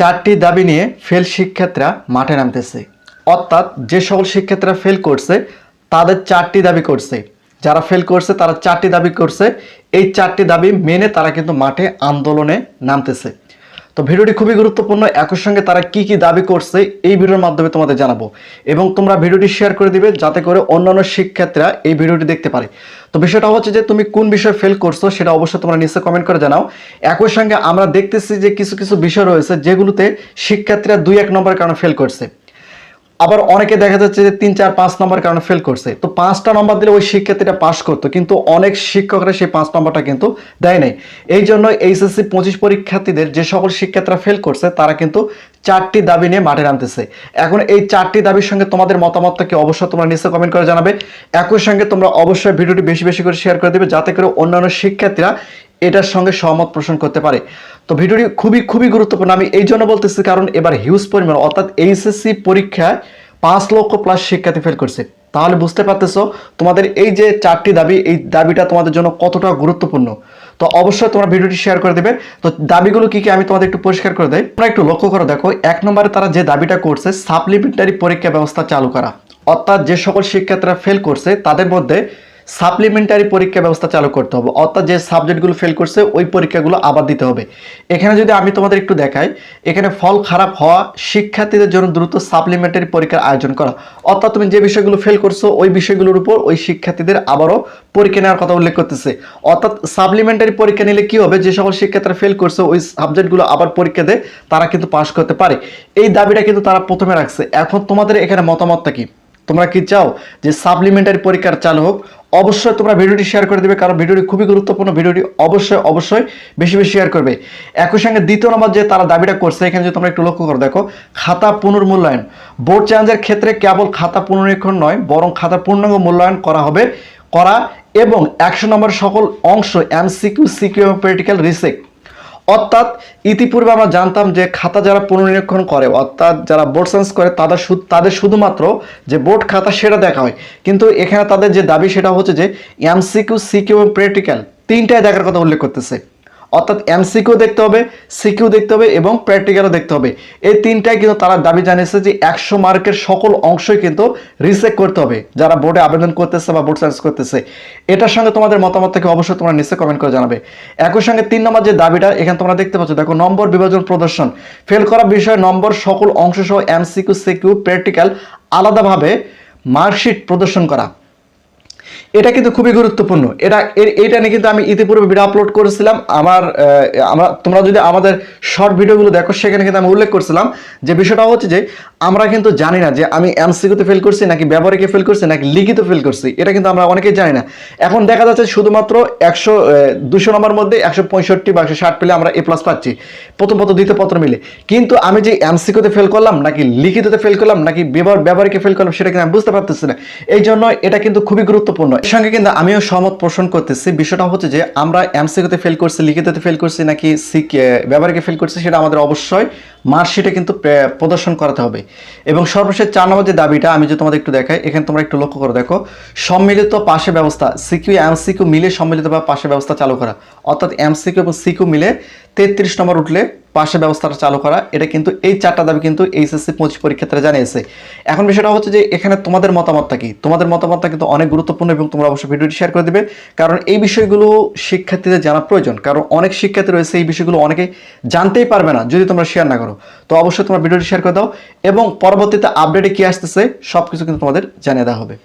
চারটি দাবি নিয়ে ফেল শিক্ষার্থীরা মাঠে নামতেছে। অর্থাৎ যে সকল শিক্ষার্থীরা ফেল করছে, তাদের চারটি দাবি করছে। যারা ফেল করছে, তারা চারটি দাবি করছে। এই চারটি দাবি মেনে তারা কিন্তু মাঠে আন্দোলনে নামতেছে। তো ভিডিওটি খুবই গুরুত্বপূর্ণ, একই সঙ্গে তারা কি কি দাবি করছে এই ভিডিওর মাধ্যমে তোমাদের জানাব। এবং তোমরা ভিডিওটি শেয়ার করে দিবে যাতে করে অন্যান্য শিক্ষার্থীরা এই ভিডিওটি দেখতে পারে। তো বিষয়টা হচ্ছে যে তুমি কোন বিষয়ে ফেল করছ সেটা অবশ্যই তোমরা নিচে কমেন্ট করে জানাও। একই সঙ্গে আমরা দেখতেছি যে কিছু কিছু বিষয় রয়েছে যেগুলোতে শিক্ষার্থীরা দুই এক নম্বরের কারণে ফেল করছে। আবার অনেকে দেখা যাচ্ছে যে তিন, চার, পাঁচ নম্বর কারণে ফেল করছে। তো পাঁচটা নম্বর দিলে ওই শিক্ষার্থীটা পাস করতো, কিন্তু অনেক শিক্ষকরা সেই পাঁচ নম্বরটা কিন্তু দেয় নাই। এই জন্য এইচএসসি পঁচিশ পরীক্ষার্থীদের যে সকল শিক্ষার্থীরা ফেল করছে, তারা কিন্তু চারটি দাবি নিয়ে মাঠে নামতেছে। এখন এই চারটি দাবির সঙ্গে তোমাদের মতামতটা কি অবশ্যই তোমরা নিচে কমেন্ট করে জানাবে। একই সঙ্গে তোমরা অবশ্যই ভিডিওটি বেশি বেশি করে শেয়ার করে দেবে, যাতে করে অন্যান্য শিক্ষার্থীরা এটার সঙ্গে সহমত পোষণ করতে পারে। তো ভিডিওটি খুবই খুবই গুরুত্বপূর্ণ। আমি এই জন্য বলতেছি, কারণ এবার হিউজ পরিমাণ, অর্থাৎ এইচএসসি পরীক্ষায় পাঁচ লক্ষ প্লাস শিক্ষার্থী ফেল করছে। তাহলে বুঝতে পারতেছো, তোমাদের এই যে চারটি দাবি, এই দাবিটা তোমাদের জন্য কতটা গুরুত্বপূর্ণ। তো অবশ্যই তোমরা ভিডিওটি শেয়ার করে দেবে। তো দাবিগুলো কি কি, আমি তোমাদের একটু পরিষ্কার করে দেয় তোমরা একটু লক্ষ্য করে, দেখো, এক নম্বরে তারা যে দাবিটা করছে সাপ্লিমেন্টারি পরীক্ষা ব্যবস্থা চালু করা। অর্থাৎ যে সকল শিক্ষার্থীরা ফেল করছে, তাদের মধ্যে সাপ্লিমেন্টারি পরীক্ষা ব্যবস্থা চালু করতে হবে। অর্থাৎ যে সাবজেক্টগুলো ফেল করছে, ওই পরীক্ষাগুলো আবার দিতে হবে। এখানে যদি আমি তোমাদের একটু দেখাই, এখানে ফল খারাপ হওয়া শিক্ষার্থীদের জন্য দ্রুত সাপ্লিমেন্টারি পরীক্ষার আয়োজন করা। অর্থাৎ তুমি যে বিষয়গুলো ফেল করছ, ওই বিষয়গুলোর উপর ওই শিক্ষার্থীদের আবারও পরীক্ষা নেওয়ার কথা উল্লেখ করতেছে। অর্থাৎ সাপ্লিমেন্টারি পরীক্ষা নিলে কি হবে? যে সকল শিক্ষার্থীরা ফেল করছে, ওই সাবজেক্টগুলো আবার পরীক্ষা দেয়, তারা কিন্তু পাশ করতে পারে। এই দাবিটা কিন্তু তারা প্রথমে রাখছে। এখন তোমাদের এখানে মতামতটা কি? তোমরা কি চাও যে সাপ্লিমেন্টারি পরীক্ষার চালু হোক অবশ্যই তোমরা ভিডিওটি শেয়ার করে দেবে, কারণ ভিডিওটি খুবই গুরুত্বপূর্ণ। ভিডিওটি অবশ্যই অবশ্যই বেশি বেশি শেয়ার করবে। একই সঙ্গে দ্বিতীয় নম্বর যে তারা দাবিটা করছে, এখানে যদি তোমরা একটু লক্ষ্য করে, দেখো, খাতা পুনর্মূল্যায়ন। বোর্ড চেঞ্জের ক্ষেত্রে কেবল খাতা পুনরীক্ষণ নয়, বরং খাতা পূর্ণাঙ্গ মূল্যায়ন করা হবে, করা এবং একশো নম্বর সকল অংশ এমসিকিউ সিকিউ এবং প্র্যাকটিক্যাল রিসেক অর্থাৎ ইতিপূর্বে আমরা জানতাম যে খাতা যারা পুনর্নিরীক্ষণ করে, অর্থাৎ যারা বোর্ড সেন্স করে, তাদের তাদের শুধুমাত্র যে বোর্ড খাতা সেটা দেখা হয়। কিন্তু এখানে তাদের যে দাবি সেটা হচ্ছে যে এমসিকিউ সিকিউ এবং প্র্যাকটিক্যাল তিনটায় দেখার কথা উল্লেখ করতেছে। অর্থাৎ এমসিকিউ দেখতে হবে, সিকিউ দেখতে হবে এবং প্র্যাকটিক্যালও দেখতে হবে। এই তিনটাই কিন্তু তারা দাবি জানিয়েছে যে একশো মার্কের সকল অংশই কিন্তু রিসেক করতে হবে, যারা বোর্ডে আবেদন করতেছে বা বোর্ড সায়েন্স করতেছে। এটার সঙ্গে তোমাদের মতামত থেকে অবশ্যই তোমরা নিচে কমেন্ট করে জানাবে। একই সঙ্গে তিন নম্বর যে দাবিটা, এখানে তোমরা দেখতে পাচ্ছ, দেখো নম্বর বিভাজন প্রদর্শন। ফেল করা বিষয়ে নম্বর, সকল অংশ সহ এমসিকিউ, সিকিউ, প্র্যাকটিক্যাল আলাদাভাবে মার্কশিট প্রদর্শন করা। এটা কিন্তু খুবই গুরুত্বপূর্ণ। এটা এটা নিয়ে কিন্তু আমি ইতিপূর্বে ভিডিও আপলোড করেছিলাম। আমার আমরা তোমরা যদি আমাদের শর্ট ভিডিওগুলো দেখো, সেখানে কিন্তু আমি উল্লেখ করছিলাম যে বিষয়টা হচ্ছে যে, আমরা কিন্তু জানি না যে আমি এমসিকিউতে ফেল করছি, নাকি ব্যবহারিকে ফেল করছি, নাকি লিখিত ফেল করছি। এটা কিন্তু আমরা অনেকেই জানি না। এখন দেখা যাচ্ছে শুধুমাত্র একশো দুশো নম্বর মধ্যে একশো পঁয়ষট্টি বা একশো ষাট পেলে আমরা এ প্লাস পাচ্ছি। প্রথম পত্র, দ্বিতীয় পত্র মিলে। কিন্তু আমি যে এমসিকিউতে ফেল করলাম, নাকি লিখিততে ফেল করলাম, নাকি ব্যবহার, ব্যবহারিকে ফেল করলাম, সেটা কিন্তু আমি বুঝতে পারতেছি না। এই জন্য এটা কিন্তু খুবই গুরুত্বপূর্ণ। এর সঙ্গে কিন্তু আমিও সহমত পোষণ করতেছি। বিষয়টা হচ্ছে যে, আমরা এমসিকিউতে ফেল করছি, লিখিততে ফেল করছি নাকি সিক ব্যবহারিকে ফেল করছি, সেটা আমাদের অবশ্যই মার্কশিটে কিন্তু প্রদর্শন করাতে হবে। এবং সর্বশেষ চার নম্বর যে দাবিটা আমি যে তোমাদের একটু দেখাই, এখানে তোমরা একটু লক্ষ্য করে, দেখো। সম্মিলিত পাশে ব্যবস্থা, সিকিউ, এমসিকিউ মিলে সম্মিলিত বা পাশে ব্যবস্থা চালু করা। অর্থাৎ এমসিকিউ এবং সিকিউ মিলে তেত্রিশ নম্বর উঠলে পাশে ব্যবস্থাটা চালু করা, এটা কিন্তু এই চারটা দাবি কিন্তু এইচএসসি পঁচিশ পরীক্ষার্থীরা জানিয়েছে। এখন বিষয়টা হচ্ছে যে এখানে তোমাদের মতামতটা কি? তোমাদের মতামতটা কিন্তু অনেক গুরুত্বপূর্ণ এবং তোমরা অবশ্যই ভিডিওটি শেয়ার করে দেবে। কারণ এই বিষয়গুলো শিক্ষার্থীদের জানা প্রয়োজন। কারণ অনেক শিক্ষার্থী রয়েছে এই বিষয়গুলো অনেকে জানতেই পারবে না, যদি তোমরা শেয়ার না করো। তো অবশ্যই তোমরা ভিডিওটি শেয়ার করে দাও এবং পরবর্তীতে আপডেটে কি আসতেছে সব কিছু কিন্তু তোমাদের জানিয়ে দেওয়া হবে।